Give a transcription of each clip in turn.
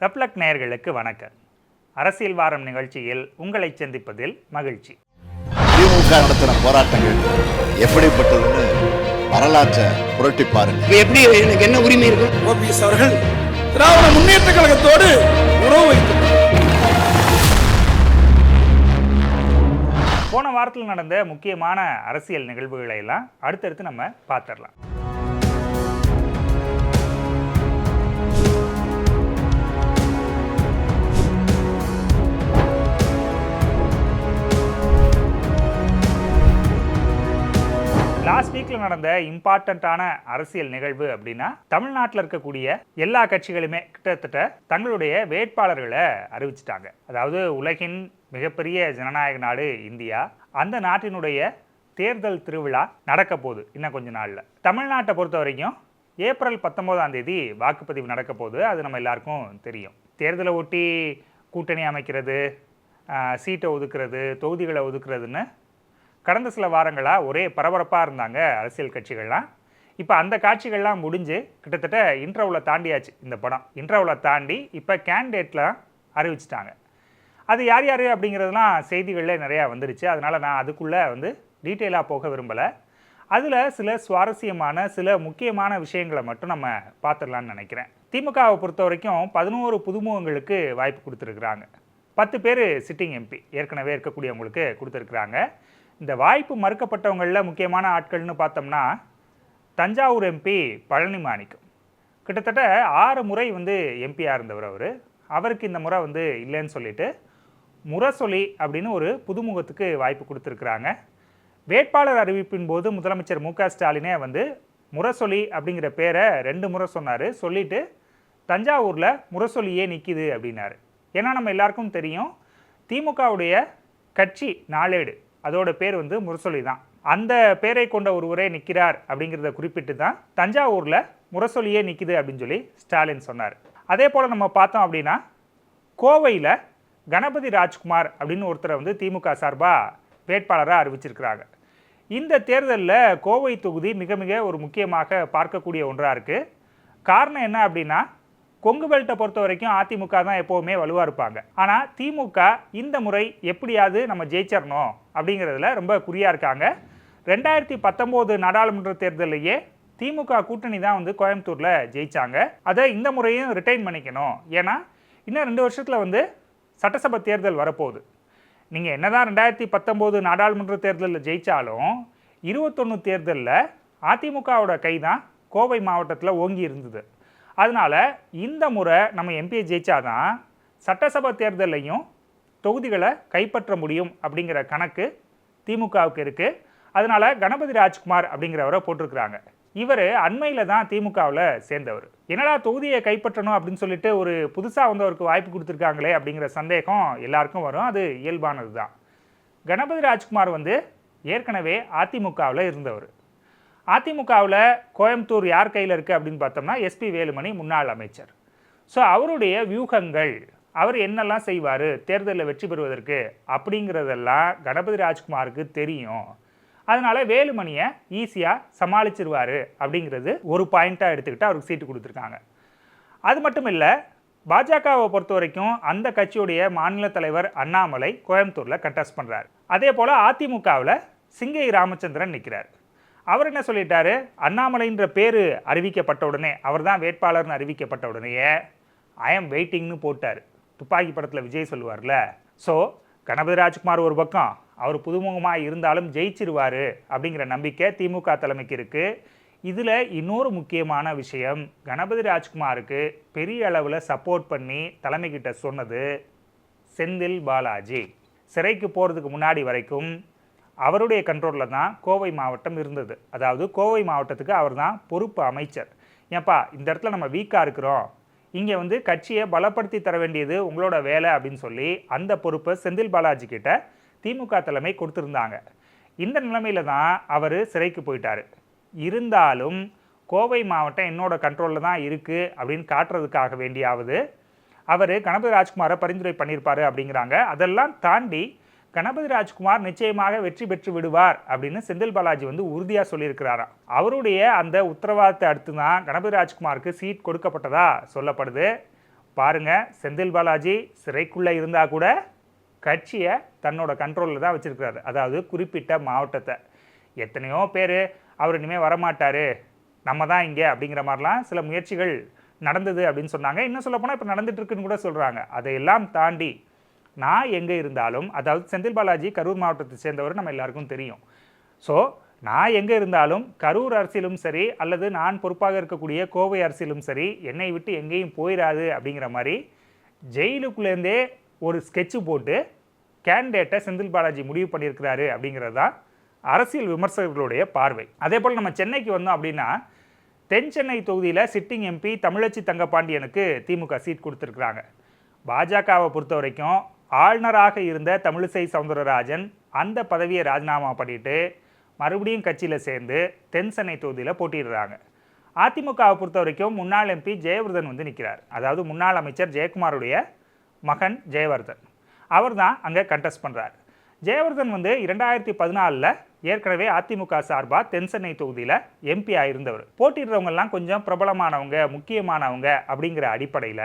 ரெப்லக் நேயர்களுக்கு வணக்கம். அரசியல் வாரம் நிகழ்ச்சியில் உங்களை சந்திப்பதில் மகிழ்ச்சி. திமுக நடத்தின போராட்டங்கள் எப்படிப்பட்டதுன்னு வரலாற்றை புரட்டி பாருங்க. எப்படி எனக்கு என்ன உரிமை இருக்கு? ஓபிஎஸ் அவர்கள் திராவிட முன்னேற்ற கழகத்தோடு உறவு வைத்து போன வாரத்தில் நடந்த முக்கியமான அரசியல் நிகழ்வுகளை எல்லாம் அடுத்தடுத்து நம்ம பார்த்துடலாம். லாஸ்ட் வீக்ல நடந்த இம்பார்ட்டண்ட்டான அரசியல் நிகழ்வு அப்படின்னா தமிழ்நாட்டில் இருக்கக்கூடிய எல்லா கட்சிகளுமே கிட்டத்தட்ட தங்களுடைய வேட்பாளர்களை அறிவிச்சிட்டாங்க. அதாவது உலகின் மிகப்பெரிய ஜனநாயக நாடு இந்தியா. அந்த நாட்டினுடைய தேர்தல் திருவிழா நடக்க போகுது இன்னும் கொஞ்ச நாளில். தமிழ்நாட்டை பொறுத்த வரைக்கும் ஏப்ரல் பத்தொம்போதாம் தேதி வாக்குப்பதிவு நடக்க போகுது. அது நம்ம எல்லாருக்கும் தெரியும். தேர்தலை ஒட்டி கூட்டணி அமைக்கிறது சீட்டை ஒதுக்குறது தொகுதிகளை ஒதுக்குறதுன்னு கடந்த சில வாரங்களாக ஒரே பரபரப்பாக இருந்தாங்க அரசியல் கட்சிகள்லாம். இப்போ அந்த காட்சிகள்லாம் முடிஞ்சு கிட்டத்தட்ட இன்டர்வலை தாண்டியாச்சு இந்த படம். இன்டர்வலை தாண்டி இப்போ கேண்டிடேட்லாம் அறிவிச்சிட்டாங்க. அது யார் யார் அப்படிங்கிறதுலாம் செய்திகளில் நிறையா வந்துருச்சு. அதனால் நான் அதுக்குள்ளே வந்து டீட்டெயிலாக போக விரும்பலை. அதில் சில சுவாரஸ்யமான சில முக்கியமான விஷயங்களை மட்டும் நம்ம பார்த்துடலான்னு நினைக்கிறேன். திமுகவை பொறுத்த வரைக்கும் பதினோரு புதுமுகங்களுக்கு வாய்ப்பு கொடுத்துருக்குறாங்க. பத்து பேர் சிட்டிங் எம்பி. ஏற்கனவே இருக்கக்கூடியவங்களுக்கு கொடுத்துருக்குறாங்க. இந்த வாய்ப்பு மறுக்கப்பட்டவங்களில் முக்கியமான ஆட்கள்னு பார்த்தோம்னா தஞ்சாவூர் எம்பி பழனி மாணிக்கம். கிட்டத்தட்ட ஆறு முறை வந்து எம்பியாக இருந்தவர் அவர். அவருக்கு இந்த முறை வந்து இல்லைன்னு சொல்லிட்டு முரசொலி அப்படின்னு ஒரு புதுமுகத்துக்கு வாய்ப்பு கொடுத்துருக்குறாங்க. வேட்பாளர் அறிவிப்பின் போது முதலமைச்சர் மு க ஸ்டாலினே வந்து முரசொலி அப்படிங்கிற பேரை ரெண்டு முறை சொன்னார். சொல்லிட்டு தஞ்சாவூரில் முரசொலியே நிற்கிது அப்படின்னாரு. ஏன்னா நம்ம எல்லாருக்கும் தெரியும் திமுகவுடைய கட்சி நாளேடு. அதோட பேர் வந்து முரசொலி தான். அந்த பேரை கொண்ட ஒருவரே நிற்கிறார் அப்படிங்கிறத குறிப்பிட்டு தான் தஞ்சாவூரில் முரசொலியே நிற்கிது அப்படின்னு சொல்லி ஸ்டாலின் சொன்னார். அதே போல் நம்ம பார்த்தோம் அப்படின்னா கோவையில் கணபதி ராஜ்குமார் அப்படின்னு ஒருத்தரை வந்து திமுக சார்பாக வேட்பாளராக அறிவிச்சிருக்கிறாங்க. இந்த தேர்தலில் கோவை தொகுதி மிக மிக ஒரு முக்கியமாக பார்க்கக்கூடிய ஒன்றாக இருக்குது காரணம் என்ன அப்படின்னா கொங்கு பெல்ட்டை பொறுத்த வரைக்கும் அதிமுக தான் எப்போவுமே வலுவாக இருப்பாங்க. ஆனால் திமுக இந்த முறை எப்படியாவது நம்ம ஜெயிச்சிடணும் அப்படிங்கிறதுல ரொம்ப குறியாக இருக்காங்க. ரெண்டாயிரத்தி பத்தொம்போது நாடாளுமன்ற தேர்தலையே திமுக கூட்டணி தான் வந்து கோயம்புத்தூரில் ஜெயிச்சாங்க. அதை இந்த முறையும் ரிட்டைன் பண்ணிக்கணும். ஏன்னா இன்னும் ரெண்டு வருஷத்தில் வந்து சட்டசபை தேர்தல் வரப்போகுது. நீங்கள் என்ன தான் ரெண்டாயிரத்தி பத்தொம்போது நாடாளுமன்ற தேர்தலில் ஜெயித்தாலும் இருபத்தொன்று தேர்தலில் அதிமுகவோட கை தான் கோவை மாவட்டத்தில் ஓங்கி இருந்தது. அதனால் இந்த முறை நம்ம எம்பியை ஜெயிச்சாதான் சட்டசபை தேர்தலையும் தொகுதிகளை கைப்பற்ற முடியும் அப்படிங்கிற கணக்கு திமுகவுக்கு இருக்குது அதனால் கணபதி ராஜ்குமார் அப்படிங்கிறவரை போட்டிருக்கிறாங்க. இவர் அண்மையில் தான் திமுகவில் சேர்ந்தவர். என்னடா தொகுதியை கைப்பற்றணும் அப்படின்னு சொல்லிட்டு ஒரு புதுசாக வந்தவருக்கு வாய்ப்பு கொடுத்துருக்காங்களே அப்படிங்கிற சந்தேகம் எல்லாருக்கும் வரும். அது இயல்பானது தான் கணபதி ராஜ்குமார் வந்து ஏற்கனவே அதிமுகவில் இருந்தவர். அதிமுகவில் கோயம்புத்தூர் யார் கையில் இருக்குது அப்படின்னு பார்த்தோம்னா எஸ்பி வேலுமணி முன்னாள் அமைச்சர். ஸோ அவருடைய வியூகங்கள் அவர் என்னெல்லாம் செய்வார் தேர்தலில் வெற்றி பெறுவதற்கு அப்படிங்கிறதெல்லாம் கணபதி ராஜ்குமாருக்கு தெரியும். அதனால் வேலுமணியை ஈஸியாக சமாளிச்சிருவார் அப்படிங்கிறது ஒரு பாயிண்ட்டாக எடுத்துக்கிட்டு அவருக்கு சீட்டு கொடுத்துருக்காங்க. அது மட்டும் இல்லை பாஜகவை பொறுத்த வரைக்கும் அந்த கட்சியுடைய மாநில தலைவர் அண்ணாமலை கோயம்புத்தூரில் கண்டஸ்ட் பண்ணுறாரு அதே போல் அதிமுகவில் சிங்கை ராமச்சந்திரன் நிற்கிறார் அவர் என்ன சொல்லிட்டாரு? அண்ணாமலைன்ற பேர் அறிவிக்கப்பட்ட உடனே அவர் தான் வேட்பாளர்னு அறிவிக்கப்பட்ட உடனேயே ஐ எம் வெயிட்டிங்னு போட்டார். துப்பாக்கி படத்தில் விஜய் சொல்லுவார்ல. ஸோ கணபதி ராஜ்குமார் ஒரு பக்கம் அவர் புதுமுகமாக இருந்தாலும் ஜெயிச்சிருவார் அப்படிங்கிற நம்பிக்கை திமுக தலைமைக்கு இருக்குது இதில் இன்னொரு முக்கியமான விஷயம் கணபதி ராஜ்குமாருக்கு பெரிய அளவில் சப்போர்ட் பண்ணி தலைமைக்கிட்ட சொன்னது செந்தில் பாலாஜி. சிறைக்கு போகிறதுக்கு முன்னாடி வரைக்கும் அவருடைய கண்ட்ரோலில் தான் கோவை மாவட்டம் இருந்தது. அதாவது கோவை மாவட்டத்துக்கு அவர் தான் பொறுப்பு அமைச்சர். ஏன்பா இந்த இடத்துல நம்ம வீக்காக இருக்கிறோம். இங்கே வந்து கட்சியை பலப்படுத்தி தர வேண்டியது உங்களோட வேலை அப்படின்னு சொல்லி அந்த பொறுப்பை செந்தில் பாலாஜி கிட்ட திமுக தலைமை கொடுத்துருந்தாங்க. இந்த நிலைமையில தான் அவர் சிறைக்கு போயிட்டார். இருந்தாலும் கோவை மாவட்டம் என்னோட கண்ட்ரோலில் தான் இருக்குது அப்படின்னு காட்டுறதுக்காக வேண்டியாவது அவர் கணபதி ராஜ்குமாரை பரிந்துரை பண்ணியிருப்பாரு அப்படிங்கிறாங்க. அதெல்லாம் தாண்டி கணபதி ராஜ்குமார் நிச்சயமாக வெற்றி பெற்று விடுவார் அப்படின்னு செந்தில் பாலாஜி வந்து உறுதியாக சொல்லியிருக்கிறாராம் அவருடைய அந்த உத்தரவாதத்தை அடுத்து தான் கணபதி ராஜ்குமாருக்கு சீட் கொடுக்கப்பட்டதா சொல்லப்படுது. பாருங்க செந்தில் பாலாஜி சிறைக்குள்ளே இருந்தால் கூட கட்சியை தன்னோட கண்ட்ரோலில் தான் வச்சுருக்கிறாரு. அதாவது குறிப்பிட்ட மாவட்டத்தை. எத்தனையோ பேர் அவர் இனிமேல் வரமாட்டார். நம்ம தான் இங்கே அப்படிங்கிற மாதிரிலாம் சில முயற்சிகள் நடந்தது அப்படின்னு சொன்னாங்க. இன்னும் சொல்லப்போனால் இப்போ நடந்துட்டு இருக்குன்னு கூட சொல்கிறாங்க அதையெல்லாம் தாண்டி நான் எங்கே இருந்தாலும் அதாவது செந்தில் பாலாஜி கரூர் மாவட்டத்தை சேர்ந்தவர் நம்ம எல்லாருக்கும் தெரியும். ஸோ நான் எங்கே இருந்தாலும் கரூர் அரசியலும் சரி அல்லது நான் பொறுப்பாக இருக்கக்கூடிய கோவை அரசியலும் சரி என்னை விட்டு எங்கேயும் போயிடாது அப்படிங்கிற மாதிரி ஜெயிலுக்குள்ளேருந்தே ஒரு ஸ்கெட்சு போட்டு கேண்டிடேட்டை செந்தில் பாலாஜி முடிவு பண்ணியிருக்கிறாரு அப்படிங்கிறது தான் அரசியல் விமர்சகர்களுடைய பார்வை. அதே போல் நம்ம சென்னைக்கு வந்தோம் அப்படின்னா தென் சென்னை தொகுதியில் சிட்டிங் எம்பி தமிழச்சி தங்கப்பாண்டியனுக்கு திமுக சீட் கொடுத்துருக்குறாங்க. பாஜகவை பொறுத்த வரைக்கும் ஆளுநராக இருந்த தமிழிசை சவுந்தரராஜன் அந்த பதவியை ராஜினாமா பண்ணிட்டு மறுபடியும் கட்சியில் சேர்ந்து தென் சென்னை தொகுதியில் போட்டிடுறாங்க அதிமுகவை பொறுத்த வரைக்கும் முன்னாள் எம்பி ஜெயவர்தன் வந்து நிற்கிறார் அதாவது முன்னாள் அமைச்சர் ஜெயக்குமாருடைய மகன் ஜெயவர்தன். அவர் தான் அங்கே கண்டெஸ்ட் பண்ணுறார் ஜெயவர்தன் வந்து இரண்டாயிரத்தி பதினாலில் ஏற்கனவே அதிமுக சார்பாக தென் சென்னை தொகுதியில் எம்பி ஆயிருந்தவர் போட்டிடுறவங்கெல்லாம் கொஞ்சம் பிரபலமானவங்க முக்கியமானவங்க அப்படிங்கிற அடிப்படையில்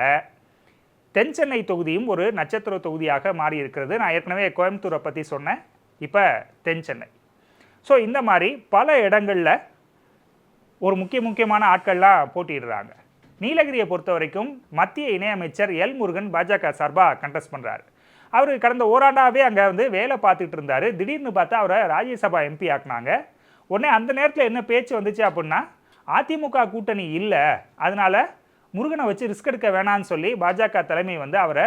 தென் சென்னை தொகுதியும் ஒரு நட்சத்திர தொகுதியாக மாறி இருக்கிறது நான் ஏற்கனவே கோயம்புத்தூரை பற்றி சொன்னேன். இப்போ தென் சென்னை. ஸோ இந்த மாதிரி பல இடங்களில் ஒரு முக்கிய முக்கியமான ஆட்கள்லாம் போட்டிடுறாங்க நீலகிரியை பொறுத்த வரைக்கும் மத்திய இணையமைச்சர் எல் முருகன் பாஜக சார்பாக கண்டெஸ்ட் பண்ணுறாரு அவர் கடந்த ஓராண்டாகவே அங்கே வந்து வேலை பார்த்துட்டு இருந்தார். திடீர்னு பார்த்தா அவரை ராஜ்யசபா எம்பி ஆக்குனாங்க. உடனே அந்த நேரத்தில் என்ன பேச்சு வந்துச்சு அப்படின்னா அதிமுக கூட்டணி இல்லை. அதனால முருகனை வச்சு ரிஸ்க் எடுக்க வேணான்னு சொல்லி பாஜக தலைமை வந்து அவரை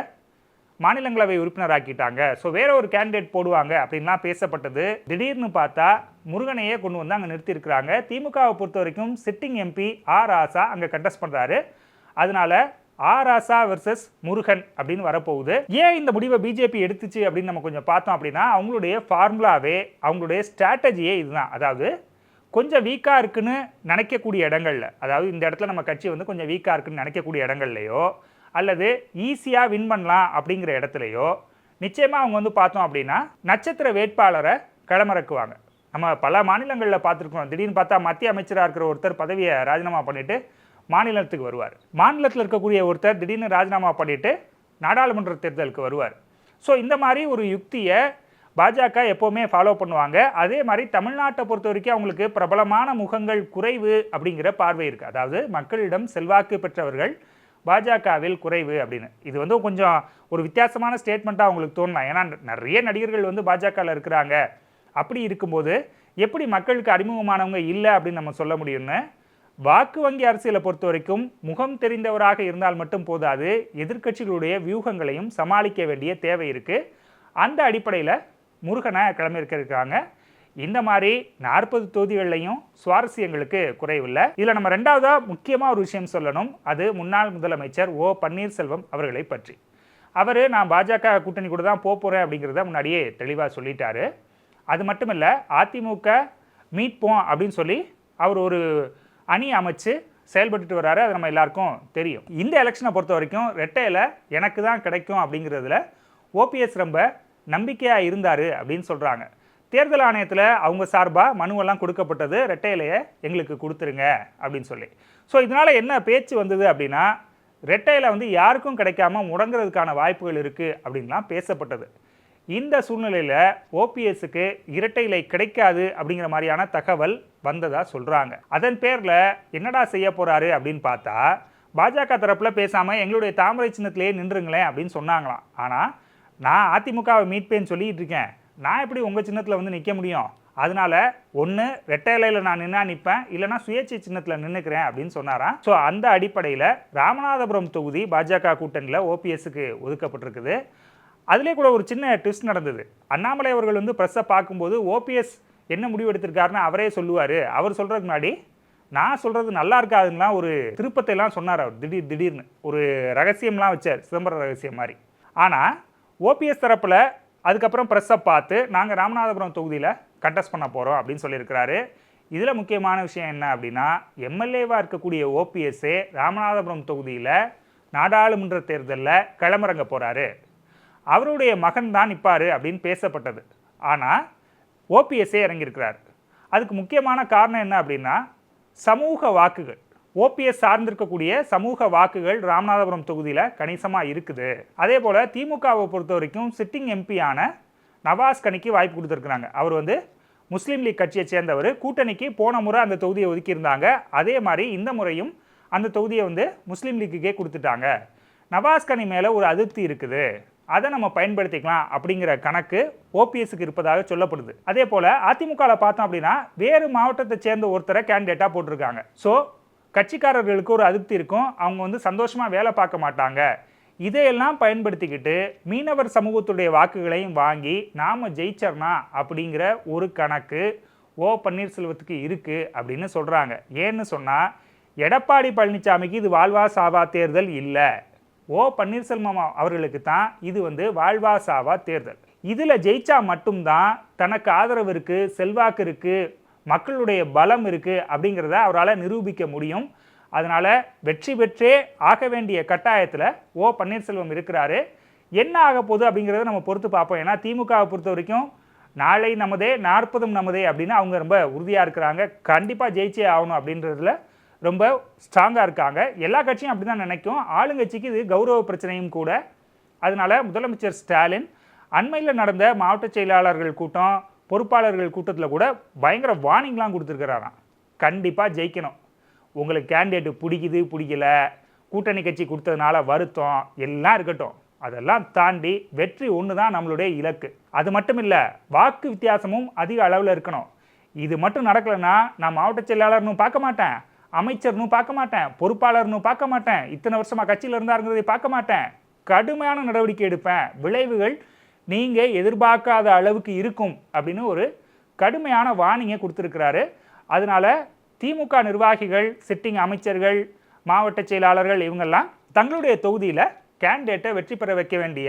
மாநிலங்களவை உறுப்பினராக்கிட்டாங்க. ஸோ வேற ஒரு கேண்டிடேட் போடுவாங்க அப்படின்லாம் பேசப்பட்டது. திடீர்னு பார்த்தா முருகனையே கொண்டு வந்து அங்கே நிறுத்தியிருக்கிறாங்க. திமுகவை பொறுத்த வரைக்கும் சிட்டிங் எம்பி ஆர் ஆசா அங்கே கண்டெஸ்ட் பண்ணுறாரு அதனால ஆர் ஆசா வெர்சஸ் முருகன் அப்படின்னு வரப்போகுது. ஏன் இந்த முடிவை பிஜேபி எடுத்துச்சு அப்படின்னு நம்ம கொஞ்சம் பார்த்தோம் அப்படின்னா அவங்களுடைய ஃபார்முலாவே அவங்களுடைய ஸ்ட்ராட்டஜியே இதுதான். அதாவது கொஞ்சம் வீக்காக இருக்குன்னு நினைக்கக்கூடிய இடங்கள்ல அதாவது இந்த இடத்துல நம்ம கட்சி வந்து கொஞ்சம் வீக்காக இருக்குன்னு நினைக்கக்கூடிய இடங்கள்லையோ அல்லது ஈஸியாக வின் பண்ணலாம் அப்படிங்கிற இடத்துலையோ நிச்சயமாக அவங்க வந்து பார்த்தோம் அப்படின்னா நட்சத்திர வேட்பாளரை களமிறக்குவாங்க. நம்ம பல மாநிலங்களில் பார்த்துருக்கோம் திடீர்னு பார்த்தா மத்திய அமைச்சராக இருக்கிற ஒருத்தர் பதவியை ராஜினாமா பண்ணிவிட்டு மாநிலத்துக்கு வருவார். மாநிலத்தில் இருக்கக்கூடிய ஒருத்தர் திடீர்னு ராஜினாமா பண்ணிவிட்டு நாடாளுமன்ற தேர்தலுக்கு வருவார். ஸோ இந்த மாதிரி ஒரு யுக்தியை பாஜக எப்போவுமே ஃபாலோ பண்ணுவாங்க. அதே மாதிரி தமிழ்நாட்டை பொறுத்த வரைக்கும் அவங்களுக்கு பிரபலமான முகங்கள் குறைவு அப்படிங்கிற பார்வை இருக்குது அதாவது மக்களிடம் செல்வாக்கு பெற்றவர்கள் பாஜகவில் குறைவு அப்படின்னு. இது வந்து கொஞ்சம் ஒரு வித்தியாசமான ஸ்டேட்மெண்ட்டாக அவங்களுக்கு தோணலாம் ஏன்னா நிறைய நடிகர்கள் வந்து பாஜகவில் இருக்கிறாங்க. அப்படி இருக்கும்போது எப்படி மக்களுக்கு அறிமுகமானவங்க இல்லை அப்படின்னு நம்ம சொல்ல முடியும்னு வாக்கு வங்கி அரசியலை பொறுத்த வரைக்கும் முகம் தெரிந்தவராக இருந்தால் மட்டும் போதாது எதிர்க்கட்சிகளுடைய வியூகங்களையும் சமாளிக்க வேண்டிய தேவை இருக்குது அந்த அடிப்படையில் முருகனை கிளம்பியிருக்க இருக்காங்க. இந்த மாதிரி நாற்பது தொகுதிகள்லையும் சுவாரஸ்யங்களுக்கு குறைவில்லை. இதில் நம்ம ரெண்டாவதாக முக்கியமாக ஒரு விஷயம் சொல்லணும். அது முன்னாள் முதலமைச்சர் ஓ பன்னீர்செல்வம் அவர்களை பற்றி. அவர் நான் பாஜக கூட்டணி கூட தான் போக போகிறேன் அப்படிங்கிறத முன்னாடியே தெளிவாக சொல்லிட்டாரு. அது மட்டும் இல்லை அதிமுக மீட்போம் அப்படின்னு சொல்லி அவர் ஒரு அணி அமைச்சு செயல்பட்டுட்டு வராரு அது நம்ம எல்லாருக்கும் தெரியும். இந்த எலெக்ஷனை பொறுத்த வரைக்கும் ரெட்டையில் எனக்கு தான் கிடைக்கும் அப்படிங்கிறதுல ஓபிஎஸ் ரொம்ப நம்பிக்கையாக இருந்தார் அப்படின்னு சொல்கிறாங்க தேர்தல் ஆணையத்தில் அவங்க சார்பாக மனுவெல்லாம் கொடுக்கப்பட்டது ரெட்டையிலையை எங்களுக்கு கொடுத்துருங்க அப்படின்னு சொல்லி. ஸோ இதனால் என்ன பேச்சு வந்தது அப்படின்னா ரெட்டையில வந்து யாருக்கும் கிடைக்காம முடங்குறதுக்கான வாய்ப்புகள் இருக்குது அப்படின்லாம் பேசப்பட்டது. இந்த சூழ்நிலையில் ஓபிஎஸ்க்கு இரட்டை இலை கிடைக்காது அப்படிங்கிற மாதிரியான தகவல் வந்ததாக சொல்கிறாங்க அதன் பேரில் என்னடா செய்ய போகிறாரு அப்படின்னு பார்த்தா பாஜக தரப்பில் பேசாமல் எங்களுடைய தாமரை சின்னத்திலேயே நின்றுங்களேன் அப்படின்னு சொன்னாங்களாம். ஆனால் நான் அதிமுகவை மீட்பேன்னு சொல்லிட்டு இருக்கேன். நான் எப்படி உங்கள் சின்னத்தில் வந்து நிற்க முடியும்? அதனால ஒன்று ரெட்டை இலையில் நான் நின்னா நிற்பேன் இல்லைனா சுயேட்சை சின்னத்தில் நின்றுக்கிறேன் அப்படின்னு சொன்னாராம். ஸோ அந்த அடிப்படையில் ராமநாதபுரம் தொகுதி பாஜக கூட்டணியில் ஓபிஎஸ்க்கு ஒதுக்கப்பட்டிருக்குது. அதிலே கூட ஒரு சின்ன ட்விஸ்ட் நடந்தது. அண்ணாமலை அவர்கள் வந்து ப்ரெஸ்ஸை பார்க்கும்போது ஓபிஎஸ் என்ன முடிவு எடுத்திருக்காருன்னு அவரே சொல்லுவார். அவர் சொல்கிறதுக்கு முன்னாடி நான் சொல்கிறது நல்லா இருக்காதுன்னா ஒரு திருப்பத்தை எல்லாம் சொன்னார் அவர். திடீர் திடீர்னு. ஒரு ரகசியம்லாம் வச்சார். சிதம்பரம் ரகசியம் மாதிரி. ஆனால் ஓபிஎஸ் தரப்பில் அதுக்கப்புறம் ப்ரெஸ்ஸை பார்த்து நாங்கள் ராமநாதபுரம் தொகுதியில் கண்டெஸ்ட் பண்ண போகிறோம் அப்படின்னு சொல்லியிருக்கிறாரு. இதில் முக்கியமான விஷயம் என்ன அப்படின்னா எம்எல்ஏவாக இருக்கக்கூடிய ஓபிஎஸ்ஸே ராமநாதபுரம் தொகுதியில் நாடாளுமன்ற தேர்தலில் களமிறங்க போகிறாரு அவருடைய மகன் தான் நிற்பார் அப்படின்னு பேசப்பட்டது. ஆனால் ஓபிஎஸ்ஸே இறங்கியிருக்கிறார். அதுக்கு முக்கியமான காரணம் என்ன அப்படின்னா சமூக வாக்குகள். ஓபிஎஸ் சார்ந்திருக்கக்கூடிய சமூக வாக்குகள் ராமநாதபுரம் தொகுதியில் கணிசமாக இருக்குது. அதே போல் திமுகவை பொறுத்த வரைக்கும் சிட்டிங் எம்பியான நவாஸ் கனிக்கு வாய்ப்பு கொடுத்துருக்குறாங்க. அவர் வந்து முஸ்லீம் லீக் கட்சியை சேர்ந்தவர். கூட்டணிக்கு போன முறை அந்த தொகுதியை ஒதுக்கியிருந்தாங்க. அதே மாதிரி இந்த முறையும் அந்த தொகுதியை வந்து முஸ்லீம் லீக்குக்கே கொடுத்துட்டாங்க. நவாஸ் கனி மேலே ஒரு அதிருப்தி இருக்குது. அதை நம்ம பயன்படுத்திக்கலாம் அப்படிங்கிற கணக்கு ஓபிஎஸ்க்கு இருப்பதாக சொல்லப்படுது. அதே போல் அதிமுகவில் பார்த்தோம் அப்படின்னா வேறு மாவட்டத்தை சேர்ந்த ஒருத்தரை கேண்டிடேட்டாக போட்டிருக்காங்க. ஸோ கட்சிக்காரர்களுக்கு ஒரு அதிருப்தி இருக்கும். அவங்க வந்து சந்தோஷமாக வேலை பார்க்க மாட்டாங்க. இதையெல்லாம் பயன்படுத்திக்கிட்டு மீனவர் சமூகத்துடைய வாக்குகளையும் வாங்கி நாம் ஜெயிச்சர்னா அப்படிங்கிற ஒரு கணக்கு ஓ பன்னீர்செல்வத்துக்கு இருக்குது அப்படின்னு சொல்கிறாங்க ஏன்னு சொன்னால் எடப்பாடி பழனிசாமிக்கு இது வாழ்வா சாவா தேர்தல் இல்லை. ஓ பன்னீர்செல்வம் அவர்களுக்கு தான் இது வந்து வாழ்வா சாவா தேர்தல். இதில் ஜெயிச்சா மட்டும்தான் தனக்கு ஆதரவு இருக்குது செல்வாக்கு இருக்குது மக்களுடைய பலம் இருக்குது அப்படிங்கிறத அவரால் நிரூபிக்க முடியும். அதனால் வெற்றி பெற்றே ஆக வேண்டிய கட்டாயத்தில் ஓ பன்னீர்செல்வம் இருக்கிறாரு. என்ன ஆக போகுது அப்படிங்கிறத நம்ம பொறுத்து பார்ப்போம். ஏன்னா திமுகவை பொறுத்த வரைக்கும் நாளை நமதே நாற்பதும் நமதே அப்படின்னு அவங்க ரொம்ப உறுதியாக இருக்கிறாங்க. கண்டிப்பாக ஜெயிச்சே ஆகணும் அப்படின்றதுல ரொம்ப ஸ்ட்ராங்காக இருக்காங்க. எல்லா கட்சியும் அப்படி தான் நினைக்கும். ஆளுங்கட்சிக்கு இது கௌரவ பிரச்சனையும் கூட. அதனால முதலமைச்சர் ஸ்டாலின் அண்மையில் நடந்த மாவட்ட செயலாளர்கள் கூட்டம் பொறுப்பாளர்கள் கூட்டத்தில் கூட பயங்கர வார்னிங்லாம் கொடுத்துருக்கிறாராம். கண்டிப்பாக ஜெயிக்கணும். உங்களுக்கு கேண்டிடேட்டு பிடிக்குது பிடிக்கல கூட்டணி கட்சி கொடுத்ததுனால வருத்தம் எல்லாம் இருக்கட்டும். அதெல்லாம் தாண்டி வெற்றி ஒன்று தான் நம்மளுடைய இலக்கு. அது மட்டும் இல்லை வாக்கு வித்தியாசமும் அதிக அளவில் இருக்கணும். இது மட்டும் நடக்கலைன்னா நான் மாவட்ட செயலாளர்னு பார்க்க மாட்டேன். அமைச்சர்னு பார்க்க மாட்டேன். பொறுப்பாளர்னு பார்க்க மாட்டேன். இத்தனை வருஷமாக கட்சியில் இருந்தாருங்கிறதை பார்க்க மாட்டேன். கடுமையான நடவடிக்கை எடுப்பேன். விளைவுகள் நீங்கள் எதிர்பார்க்காத அளவுக்கு இருக்கும் அப்படின்னு ஒரு கடுமையான வார்னிங்கை கொடுத்துருக்கிறாரு. அதனால திமுக நிர்வாகிகள் சிட்டிங் அமைச்சர்கள் மாவட்ட செயலாளர்கள் இவங்கெல்லாம் தங்களுடைய தொகுதியில் கேண்டிடேட்டை வெற்றி பெற வைக்க வேண்டிய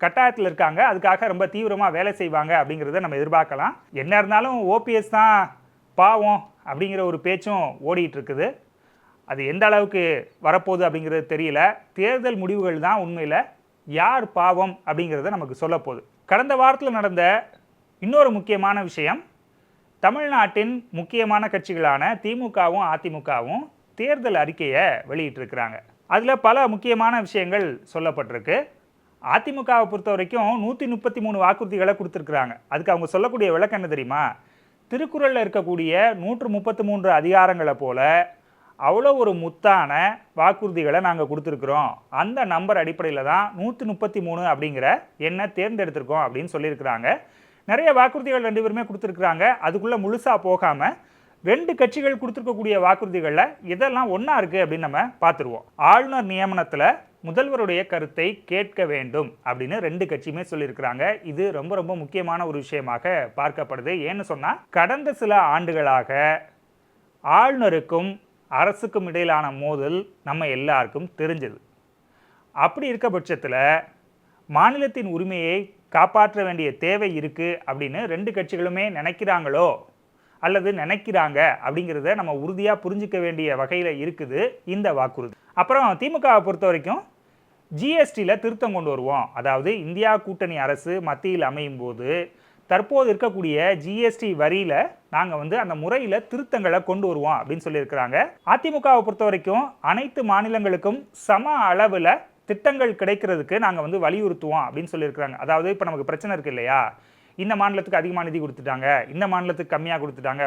கட்டாயத்தில் இருக்காங்க. அதுக்காக ரொம்ப தீவிரமாக வேலை செய்வாங்க அப்படிங்கிறத நம்ம எதிர்பார்க்கலாம். என்ன இருந்தாலும் ஓபிஎஸ் தான் பாவம் அப்படிங்கிற ஒரு பேச்சும் ஓடிட்டு இருக்குது. அது எந்த அளவுக்கு வரப்போகுது அப்படிங்கிறது தெரியல. தேர்தல் முடிவுகள் தான் உண்மையில் யார் பாவம் அப்படிங்கிறத நமக்கு சொல்ல போகுது. கடந்த வாரத்தில் நடந்த இன்னொரு முக்கியமான விஷயம் தமிழ்நாட்டின் முக்கியமான கட்சிகளான திமுகவும் அதிமுகவும் தேர்தல் அறிக்கையை வெளியிட்டிருக்கிறாங்க. அதில் பல முக்கியமான விஷயங்கள் சொல்லப்பட்டிருக்கு. அதிமுகவை பொறுத்த வரைக்கும் நூற்றி முப்பத்தி மூணு வாக்குறுதிகளை கொடுத்துருக்குறாங்க. அதுக்கு அவங்க சொல்லக்கூடிய விளக்கம் என்ன தெரியுமா? திருக்குறளில் இருக்கக்கூடிய நூற்று முப்பத்து மூன்று அதிகாரங்களை போல அவ்வளோ ஒரு முத்தான வாக்குறுதிகளை நாங்கள் கொடுத்துருக்குறோம். அந்த நம்பர் அடிப்படையில் தான் நூற்றி முப்பத்தி மூணு அப்படிங்கிற எண்ணை தேர்ந்தெடுத்திருக்கோம் அப்படின்னு சொல்லியிருக்கிறாங்க. நிறைய வாக்குறுதிகள் ரெண்டு பேருமே கொடுத்துருக்குறாங்க. அதுக்குள்ளே முழுசாக போகாமல் ரெண்டு கட்சிகள் கொடுத்துருக்கக்கூடிய வாக்குறுதிகளில் இதெல்லாம் ஒன்றா இருக்குது அப்படின்னு நம்ம பார்த்துருவோம். ஆளுநர் நியமனத்தில் முதல்வருடைய கருத்தை கேட்க வேண்டும் அப்படின்னு ரெண்டு கட்சியுமே சொல்லியிருக்கிறாங்க. இது ரொம்ப ரொம்ப முக்கியமான ஒரு விஷயமாக பார்க்கப்படுது. ஏன்னு சொன்னால் கடந்த சில ஆண்டுகளாக ஆளுநருக்கும் அரசுக்கும் இடையிலான மோதல் நம்ம எல்லாருக்கும் தெரிஞ்சது. அப்படி இருக்க பட்சத்தில் மாநிலத்தின் உரிமையை காப்பாற்ற வேண்டிய தேவை இருக்குது அப்படின்னு ரெண்டு கட்சிகளுமே நினைக்கிறாங்களோ அல்லது நினைக்கிறாங்க அப்படிங்கிறத நம்ம உறுதியாக புரிஞ்சிக்க வேண்டிய வகையில் இருக்குது இந்த வாக்குறுதி. அப்புறம் திமுகவை பொறுத்த வரைக்கும் ஜிஎஸ்டியில் திருத்தம் கொண்டு வருவோம். அதாவது இந்தியா கூட்டணி அரசு மத்தியில் அமையும் போது தற்போது இருக்கக்கூடிய ஜிஎஸ்டி வரியில் நாங்கள் வந்து அந்த முறையில் திருத்தங்களை கொண்டு வருவோம் அப்படின்னு சொல்லியிருக்கிறாங்க. அதிமுகவை பொறுத்த வரைக்கும் அனைத்து மாநிலங்களுக்கும் சம அளவில் திட்டங்கள் கிடைக்கிறதுக்கு நாங்கள் வந்து வலியுறுத்துவோம் அப்படின்னு சொல்லியிருக்கிறாங்க. அதாவது இப்போ நமக்கு பிரச்சனை இருக்கு இல்லையா? இந்த மாநிலத்துக்கு அதிகமாக நிதி கொடுத்துட்டாங்க இந்த மாநிலத்துக்கு கம்மியாக கொடுத்துட்டாங்க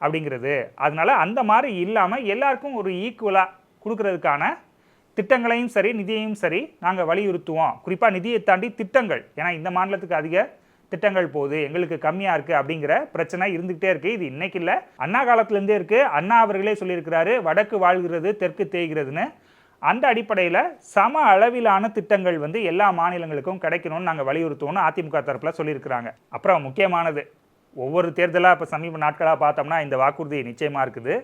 அப்படிங்கிறது. அதனால அந்த மாதிரி இல்லாமல் எல்லாருக்கும் ஒரு ஈக்குவலாக கொடுக்கறதுக்கான திட்டங்களையும் சரி நிதியையும் சரி நாங்கள் வலியுறுத்துவோம். குறிப்பாக நிதியை தாண்டி திட்டங்கள். ஏன்னா இந்த மாநிலத்துக்கு அதிக திட்டங்கள் போகுது எங்களுக்கு கம்மியாக இருக்குது அப்படிங்கிற பிரச்சனை இருந்துகிட்டே இருக்குது இது இன்னைக்கு இல்லை. அண்ணா காலத்துலேருந்தே இருக்குது அண்ணா அவர்களே சொல்லியிருக்கிறாரு வடக்கு வாழ்கிறது தெற்கு தேய்கிறதுன்னு. அந்த அடிப்படையில் சம அளவிலான திட்டங்கள் வந்து எல்லா மாநிலங்களுக்கும் கிடைக்கணும்னு நாங்கள் வலியுறுத்துவோம்னு அதிமுக தரப்பில் சொல்லியிருக்கிறாங்க. அப்புறம் முக்கியமானது ஒவ்வொரு தேர்தலாக இப்போ சமீப நாட்களாக பார்த்தோம்னா இந்த வாக்குறுதி நிச்சயமாக இருக்குது.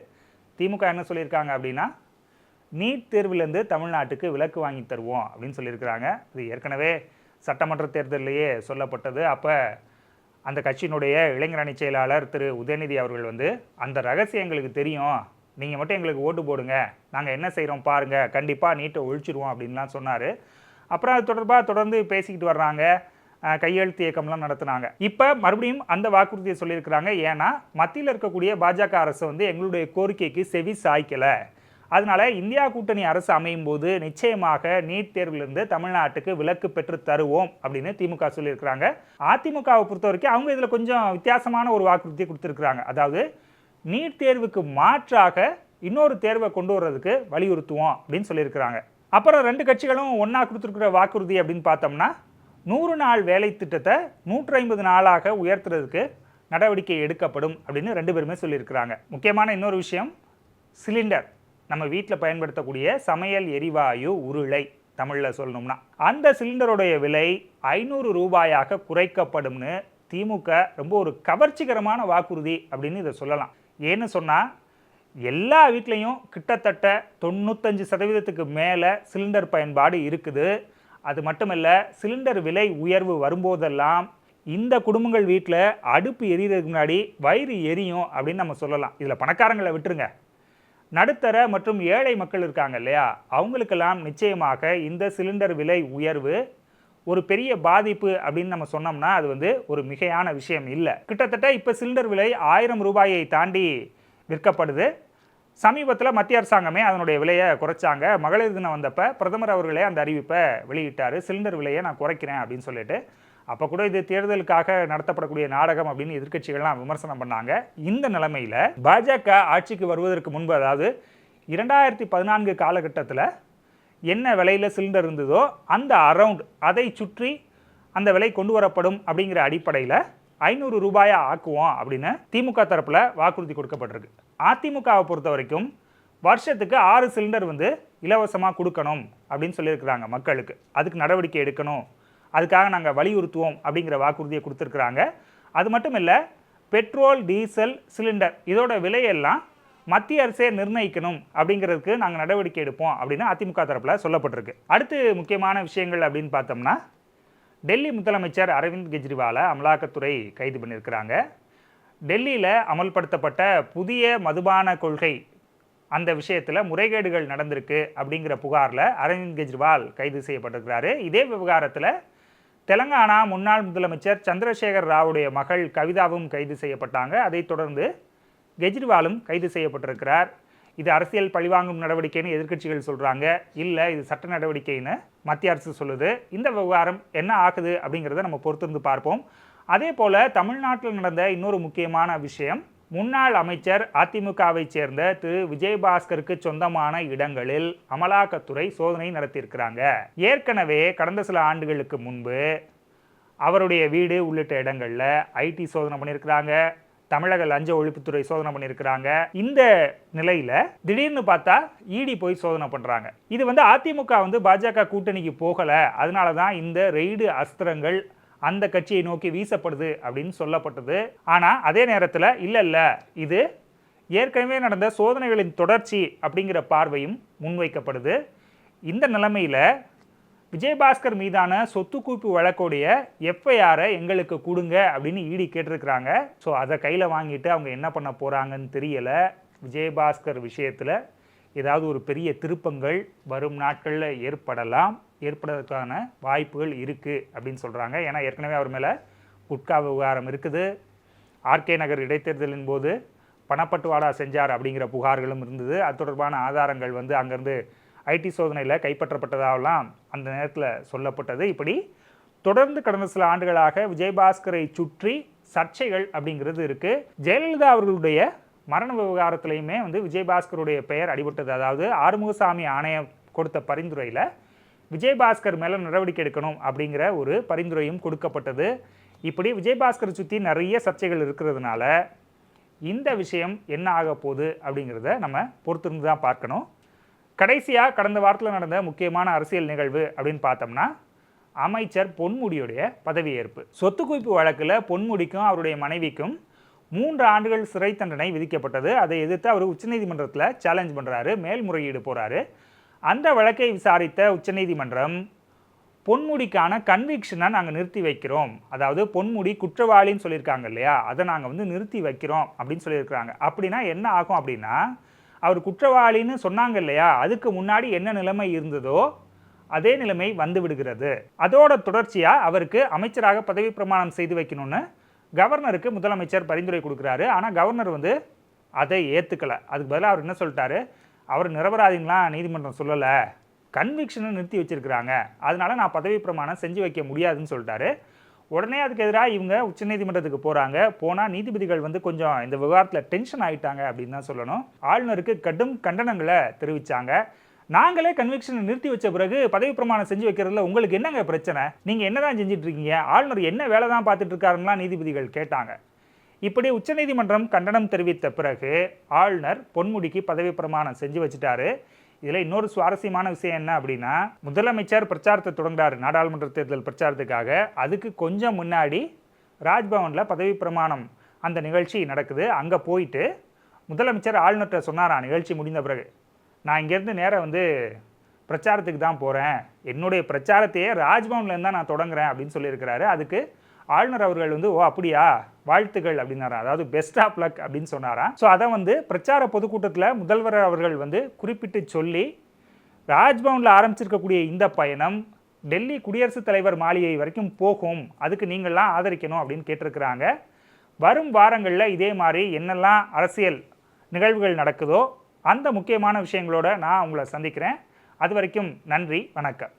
திமுக என்ன சொல்லியிருக்காங்க அப்படின்னா நீட் தேர்விலேருந்து தமிழ்நாட்டுக்கு விலக்கு வாங்கி தருவோம் அப்படின்னு சொல்லியிருக்கிறாங்க. இது ஏற்கனவே சட்டமன்ற தேர்தலிலேயே சொல்லப்பட்டது. அப்போ அந்த கட்சியினுடைய இளைஞரணி செயலாளர் திரு உதயநிதி அவர்கள் வந்து அந்த ரகசியம் எங்களுக்கு தெரியும். நீங்கள் மட்டும் எங்களுக்கு ஓட்டு போடுங்க. நாங்கள் என்ன செய்கிறோம் பாருங்கள் கண்டிப்பாக நீட்டை ஒழிச்சிடுவோம் அப்படின்லாம் சொன்னார். அப்புறம் அது தொடர்பாக தொடர்ந்து பேசிக்கிட்டு வர்றாங்க. கையெழுத்து இயக்கம்லாம் நடத்துனாங்க. இப்போ மறுபடியும் அந்த வாக்குறுதியை சொல்லியிருக்கிறாங்க. ஏன்னா மத்தியில் இருக்கக்கூடிய பாஜக அரசு வந்து எங்களுடைய கோரிக்கைக்கு செவி சாய்க்கலை. அதனால இந்தியா கூட்டணி அரசு அமையும் போது நிச்சயமாக நீட் தேர்விலிருந்து தமிழ்நாட்டுக்கு விலக்கு பெற்று தருவோம் அப்படின்னு திமுக சொல்லியிருக்கிறாங்க. அதிமுகவை பொறுத்த வரைக்கும் அவங்க இதில் கொஞ்சம் வித்தியாசமான ஒரு வாக்குறுதியை கொடுத்துருக்குறாங்க. அதாவது நீட் தேர்வுக்கு மாற்றாக இன்னொரு தேர்வை கொண்டு வர்றதுக்கு வலியுறுத்துவோம் அப்படின்னு சொல்லியிருக்கிறாங்க. அப்புறம் ரெண்டு கட்சிகளும் ஒன்றா கொடுத்துருக்குற வாக்குறுதி அப்படின்னு பார்த்தோம்னா நூறு நாள் வேலை திட்டத்தை நூற்றி ஐம்பது நாளாக உயர்த்துறதுக்கு நடவடிக்கை எடுக்கப்படும் அப்படின்னு ரெண்டு பேருமே சொல்லியிருக்கிறாங்க. முக்கியமான இன்னொரு விஷயம் சிலிண்டர். நம்ம வீட்டில் பயன்படுத்தக்கூடிய சமையல் எரிவாயு உருளை தமிழில் சொல்லணும்னா. அந்த சிலிண்டருடைய விலை ஐநூறு ரூபாயாக குறைக்கப்படும்னு திமுக ரொம்ப ஒரு கவர்ச்சிகரமான வாக்குறுதி அப்படின்னு இதை சொல்லலாம். ஏன்னு சொன்னால் எல்லா வீட்லேயும் கிட்டத்தட்ட தொண்ணூத்தஞ்சு சதவீதத்துக்கு மேலே சிலிண்டர் பயன்பாடு இருக்குது. அது மட்டுமல்ல சிலிண்டர் விலை உயர்வு வரும்போதெல்லாம் இந்த குடும்பங்கள் வீட்டில் அடுப்பு எரியறதுக்கு முன்னாடி வயிறு எரியும் அப்படின்னு நம்ம சொல்லலாம். இதில் பணக்காரங்களை விட்டுருங்க. நடுத்தர மற்றும் ஏழை மக்கள் இருக்காங்க இல்லையா? அவங்களுக்கெல்லாம் நிச்சயமாக இந்த சிலிண்டர் விலை உயர்வு ஒரு பெரிய பாதிப்பு அப்படின்னு நம்ம சொன்னோம்னா அது வந்து ஒரு மிகையான விஷயம் இல்லை. கிட்டத்தட்ட இப்போ சிலிண்டர் விலை ஆயிரம் ரூபாயை தாண்டி விற்கப்படுது. சமீபத்தில் மத்திய அரசாங்கமே அதனுடைய விலையை குறைச்சாங்க. மகளிர் தினம் வந்தப்ப பிரதமர் அவர்களே அந்த அறிவிப்பை வெளியிட்டார். சிலிண்டர் விலையை நான் குறைக்கிறேன் அப்படின்னு சொல்லிட்டு அப்போ கூட இது தேர்தலுக்காக நடத்தப்படக்கூடிய நாடகம் அப்படின்னு எதிர்க்கட்சிகள்லாம் விமர்சனம் பண்ணாங்க. இந்த நிலைமையில் பாஜக ஆட்சிக்கு வருவதற்கு முன்பு அதாவது இரண்டாயிரத்தி பதினான்கு காலகட்டத்தில் என்ன விலையில் சிலிண்டர் இருந்ததோ அந்த அரவுண்ட் அதை சுற்றி அந்த விலை கொண்டு வரப்படும் அப்படிங்கிற அடிப்படையில் ஐநூறு ரூபாயை ஆக்குவோம் அப்படின்னு திமுக தரப்பில் வாக்குறுதி கொடுக்கப்பட்டிருக்கு. அதிமுகவை பொறுத்த வரைக்கும் வருஷத்துக்கு ஆறு சிலிண்டர் வந்து இலவசமாக கொடுக்கணும் அப்படின்னு சொல்லியிருக்கிறாங்க மக்களுக்கு. அதுக்கு நடவடிக்கை எடுக்கணும் அதுக்காக நாங்கள் வலியுறுத்துவோம் அப்படிங்கிற வாக்குறுதியை கொடுத்துருக்குறாங்க. அது மட்டும் இல்லை பெட்ரோல் டீசல் சிலிண்டர் இதோட விலையெல்லாம் மத்திய அரசே நிர்ணயிக்கணும் அப்படிங்கிறதுக்கு நாங்கள் நடவடிக்கை எடுப்போம் அப்படின்னு அதிமுக தரப்பில் சொல்லப்பட்டிருக்கு. அடுத்து முக்கியமான விஷயங்கள் அப்படின்னு பார்த்தோம்னா டெல்லி முதலமைச்சர் அரவிந்த் கெஜ்ரிவாலை அமலாக்கத்துறை கைது பண்ணியிருக்கிறாங்க. டெல்லியில் அமல்படுத்தப்பட்ட புதிய மதுபான கொள்கை அந்த விஷயத்தில் முறைகேடுகள் நடந்திருக்கு அப்படிங்கிற புகாரில் அரவிந்த் கெஜ்ரிவால் கைது செய்யப்பட்டிருக்கிறாரு. இதே விவகாரத்தில் தெலங்கானா முன்னாள் முதலமைச்சர் சந்திரசேகர் ராவுடைய மகள் கவிதாவும் கைது செய்யப்பட்டாங்க. அதைத் தொடர்ந்து கெஜ்ரிவாலும் கைது செய்யப்பட்டிருக்கிறார். இது அரசியல் பழிவாங்கும் நடவடிக்கைன்னு எதிர்க்கட்சிகள் சொல்கிறாங்க இல்லை இது சட்ட நடவடிக்கைன்னு மத்திய அரசு சொல்லுது. இந்த விவகாரம் என்ன ஆகுது அப்படிங்கிறத நம்ம பொறுத்திருந்து பார்ப்போம். அதே போல் தமிழ்நாட்டில் நடந்த இன்னொரு முக்கியமான விஷயம் முன்னாள் அமைச்சர் அதிமுகவை சேர்ந்த திரு. விஜயபாஸ்கருக்கு சொந்தமான இடங்களில் அமலாக்கத்துறை சோதனை நடத்தியிருக்கிறாங்க. ஏற்கனவே கடந்த சில ஆண்டுகளுக்கு முன்பு அவருடைய வீடு உள்ளிட்ட இடங்களில் ஐடி சோதனை பண்ணியிருக்கிறாங்க. தமிழக லஞ்ச ஒழிப்புத்துறை சோதனை பண்ணியிருக்கிறாங்க. இந்த நிலையில் திடீர்னு பார்த்தா இடி போய் சோதனை பண்ணுறாங்க இது வந்து அதிமுக வந்து பாஜக கூட்டணிக்கு போகலை. அதனால தான் இந்த ரெய்டு அஸ்திரங்கள் அந்த கட்சியை நோக்கி வீசப்படுது அப்படின்னு சொல்லப்பட்டது. ஆனால் அதே நேரத்தில் இல்லை இல்லை இது ஏற்கனவே நடந்த சோதனைகளின் தொடர்ச்சி அப்படிங்கிற பார்வையும் முன்வைக்கப்படுது. இந்த நிலைமையில் விஜயபாஸ்கர் மீதான சொத்து குவிப்பு வழக்குடைய எஃப்ஐஆரை எங்களுக்கு கொடுங்க அப்படின்னு இடி கேட்டிருக்கிறாங்க. ஸோ அதை கையில் வாங்கிட்டு அவங்க என்ன பண்ண போகிறாங்கன்னு தெரியலை. விஜயபாஸ்கர் விஷயத்தில் ஏதாவது ஒரு பெரிய திருப்பங்கள் வரும் நாட்களில் ஏற்படலாம். ஏற்படுவதற்கான வாய்ப்புகள் இருக்குது அப்படின்னு சொல்கிறாங்க ஏன்னா ஏற்கனவே அவர் மேலே குட்கா விவகாரம் இருக்குது. ஆர்கே நகர் இடைத்தேர்தலின் போது பணப்பட்டுவாடா செஞ்சார் அப்படிங்கிற புகார்களும் இருந்தது. அது தொடர்பான ஆதாரங்கள் வந்து அங்கேருந்து ஐடி சோதனையில் கைப்பற்றப்பட்டதாகலாம் அந்த நேரத்தில் சொல்லப்பட்டது. இப்படி தொடர்ந்து கடந்த சில ஆண்டுகளாக விஜயபாஸ்கரை சுற்றி சர்ச்சைகள் அப்படிங்கிறது இருக்குது ஜெயலலிதா அவர்களுடைய மரண விவகாரத்திலையுமே வந்து விஜயபாஸ்கருடைய பெயர் அடிபட்டது. அதாவது ஆறுமுகசாமி ஆணையம் கொடுத்த பரிந்துரையில் விஜயபாஸ்கர் மேலே நடவடிக்கை எடுக்கணும் அப்படிங்கிற ஒரு பரிந்துரையும் கொடுக்கப்பட்டது. இப்படி விஜயபாஸ்கரை சுற்றி நிறைய சர்ச்சைகள் இருக்கிறதுனால இந்த விஷயம் என்ன ஆக போகுது அப்படிங்கிறத நம்ம பொறுத்திருந்து தான் பார்க்கணும். கடைசியாக கடந்த வாரத்தில் நடந்த முக்கியமான அரசியல் நிகழ்வு அப்படின்னு பார்த்தோம்னா அமைச்சர் பொன்முடியுடைய பதவியேற்பு. சொத்து குவிப்பு வழக்கில் பொன்முடிக்கும் அவருடைய மனைவிக்கும் மூன்று ஆண்டுகள் சிறை தண்டனை விதிக்கப்பட்டது. அதை எதிர்த்து அவர் உச்சநீதிமன்றத்தில் சேலஞ்ச் பண்ணுறாரு மேல்முறையீடு போகிறாரு அந்த வழக்கை விசாரித்த உச்சநீதிமன்றம் பொன்முடிக்கான கன்விக்ஷனை நாங்கள் நிறுத்தி வைக்கிறோம். அதாவது பொன்முடி குற்றவாளின்னு சொல்லியிருக்காங்க இல்லையா? அதை நாங்கள் வந்து நிறுத்தி வைக்கிறோம் அப்படின்னு சொல்லியிருக்கிறாங்க. அப்படின்னா என்ன ஆகும் அப்படின்னா அவர் குற்றவாளின்னு சொன்னாங்க இல்லையா? அதுக்கு முன்னாடி என்ன நிலைமை இருந்ததோ அதே நிலைமை வந்து விடுகிறது. அதோட தொடர்ச்சியாக அவருக்கு அமைச்சராக பதவி பிரமாணம் செய்து வைக்கணும்னு கவர்னருக்கு முதலமைச்சர் பரிந்துரை கொடுக்குறாரு. ஆனால் கவர்னர் வந்து அதை ஏற்றுக்கலை அதுக்கு பதிலாக அவர் என்ன சொல்லிட்டாரு? அவர் நிரபராதிங்களாம் நீதிமன்றம் சொல்லலை. கன்விக்ஷனை நிறுத்தி வச்சுருக்கிறாங்க. அதனால் நான் பதவி பிரமாணம் செஞ்சு வைக்க முடியாதுன்னு சொல்லிட்டாரு. உடனே அதுக்கு எதிராக இவங்க உச்சநீதிமன்றத்துக்கு போகிறாங்க போனால் நீதிபதிகள் வந்து கொஞ்சம் இந்த விவகாரத்தில் டென்ஷன் ஆகிட்டாங்க அப்படின்னு தான் சொல்லணும். ஆளுநருக்கு கடும் கண்டனங்களை தெரிவித்தாங்க நாங்களே கன்விக்ஷனை நிறுத்தி வச்ச பிறகு பதவி பிரமாணம் செஞ்சு வைக்கிறதுல உங்களுக்கு என்னங்க பிரச்சனை? நீங்கள் என்ன தான் செஞ்சிட்ருக்கீங்க ஆளுநர் என்ன வேலை தான் பார்த்துட்டு இருக்காருன்னா நீதிபதிகள் கேட்டாங்க. இப்படி உச்சநீதிமன்றம் கண்டனம் தெரிவித்த பிறகு ஆளுநர் பொன்முடிக்கு பதவி பிரமாணம் செஞ்சு வச்சுட்டாரு. இதில் இன்னொரு சுவாரஸ்யமான விஷயம் என்ன அப்படின்னா முதலமைச்சர் பிரச்சாரத்தை தொடங்குறாரு நாடாளுமன்ற தேர்தல் பிரச்சாரத்துக்காக. அதுக்கு கொஞ்சம் முன்னாடி ராஜ்பவனில் பதவி பிரமாணம் அந்த நிகழ்ச்சி நடக்குது. அங்கே போயிட்டு முதலமைச்சர் ஆளுநர்கிட்ட சொன்னாரா நிகழ்ச்சி முடிந்த பிறகு? நான் இங்கேருந்து நேராக வந்து பிரச்சாரத்துக்கு தான் போகிறேன் என்னுடைய பிரச்சாரத்தையே ராஜ்பவன்லேருந்து தான் நான் தொடங்குறேன் அப்படின்னு சொல்லியிருக்கிறாரு. அதுக்கு ஆளுநர் அவர்கள் வந்து ஓ அப்படியா? வாழ்த்துக்கள் அப்படின்னாரா? அதாவது பெஸ்ட் ஆஃப் லக் அப்படின்னு சொன்னாராம் ஸோ அதை வந்து பிரச்சார பொதுக்கூட்டத்தில் முதல்வர் அவர்கள் வந்து குறிப்பிட்டு சொல்லி ராஜ்பவனில் ஆரம்பிச்சிருக்கக்கூடிய இந்த பயணம் டெல்லி குடியரசுத் தலைவர் மாளிகை வரைக்கும் போகும். அதுக்கு நீங்கள்லாம் ஆதரிக்கணும் அப்படின்னு கேட்டிருக்கிறாங்க. வரும் வாரங்களில் இதே மாதிரி என்னெல்லாம் அரசியல் நிகழ்வுகள் நடக்குதோ அந்த முக்கியமான விஷயங்களோட நான் உங்களை சந்திக்கிறேன். அது வரைக்கும் நன்றி வணக்கம்.